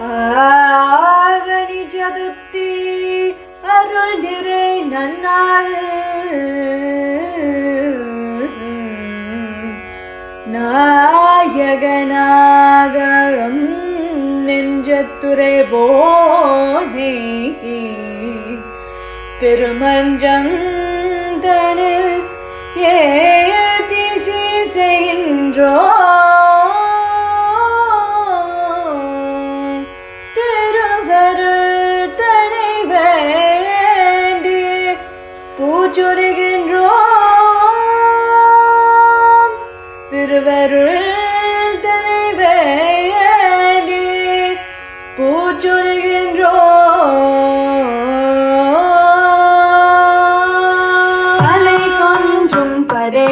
ஆவணி சதுர்த்தி அருள் நிறை நன்னால் நாயகனாகம் நெஞ்சத்துறை போனே திருமஞ்சம் ஏ திசை செய்கின்றோ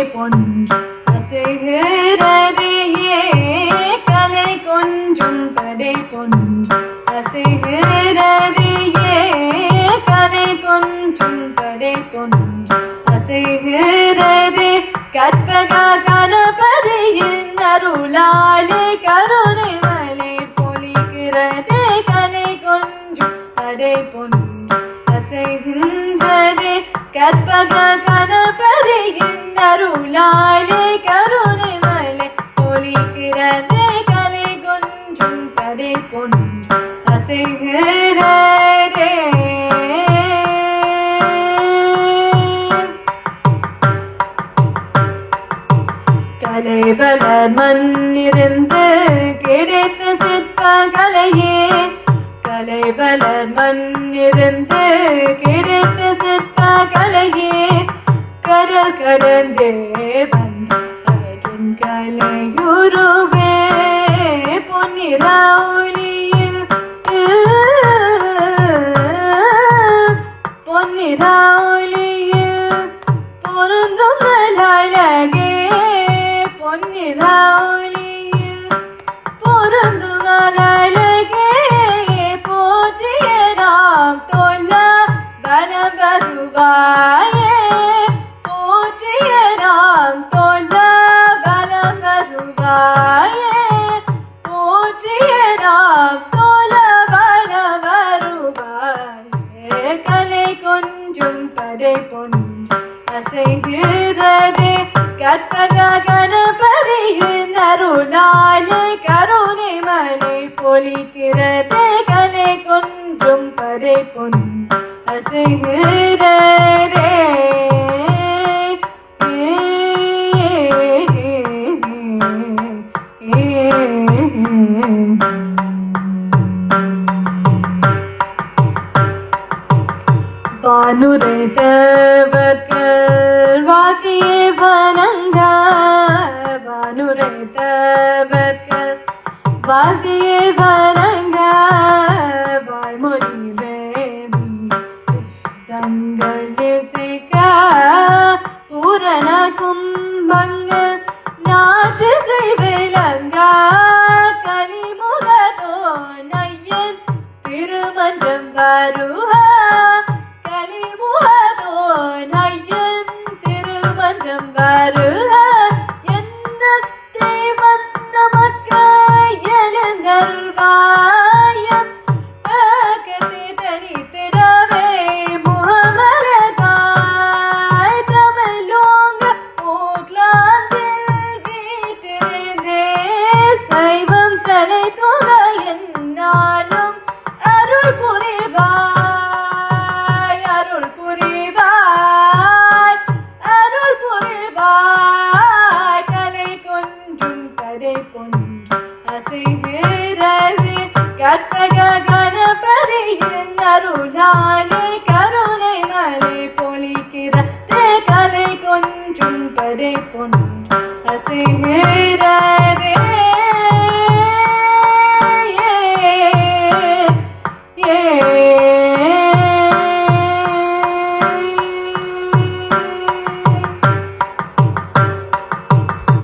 பொன்று அசைகிறதையே கலை கொஞ்சம் படை பொன்று அசைகிறதையே கலை கொஞ்சம் படை பொன்று அசைகிறதே கற்பக கணபதியின் அருளாலே கருணை மலை பொழிகிறதே கலை கொஞ்சம் படை பொன்று அசைகின்றதே கற்பக கணபதி இந்த அருளாலே கருணை மலை பொழிகிறதே கலை கொஞ்சம் படை பொன்று அசைகிறதே. கலைவளர் மண்ணிருந்து கிடைத்த சிற்ப கலையே மலை கலைவளர் மண்ணிருந்து கிடைத்த சிற்ப கலையே கடல் கடந்தே வந்த அருண் கலையுருவே பொன்னிராவுளியில் பொன்னிராவுளியில் பொருந்தும் அழகே. பொன்னிராவுளியில் அசைகிறதே கற்பக கணபதியின் அருளாலே கருணை மலை பொழிக்கிறதே. கலை கொன்றும் பறை பொன் அசைகிறதே வானுரை தேவர்கள் வாக்கியே வணங்க வானுரை தேவர்கள் வாக்கியே வணங்க. பூரண கும்பங்கள் நாற்று செய்விலங்க கலிமுகதோ நையன் திருமஞ்சம் வரும் சைவம் தலை தொக என்னாலும் அருள் புரிவாய் அருள் புரிவாய் அருள் புரிவாய். கலை கொன்றும் கடை கொன்றும் அசைகிறது கற்பக கணபதியின் அருளாலே கருணை மலை பொழிக்கிறது கலை கொன்றும் கடை கொன்றும் அசைகிறது Yay!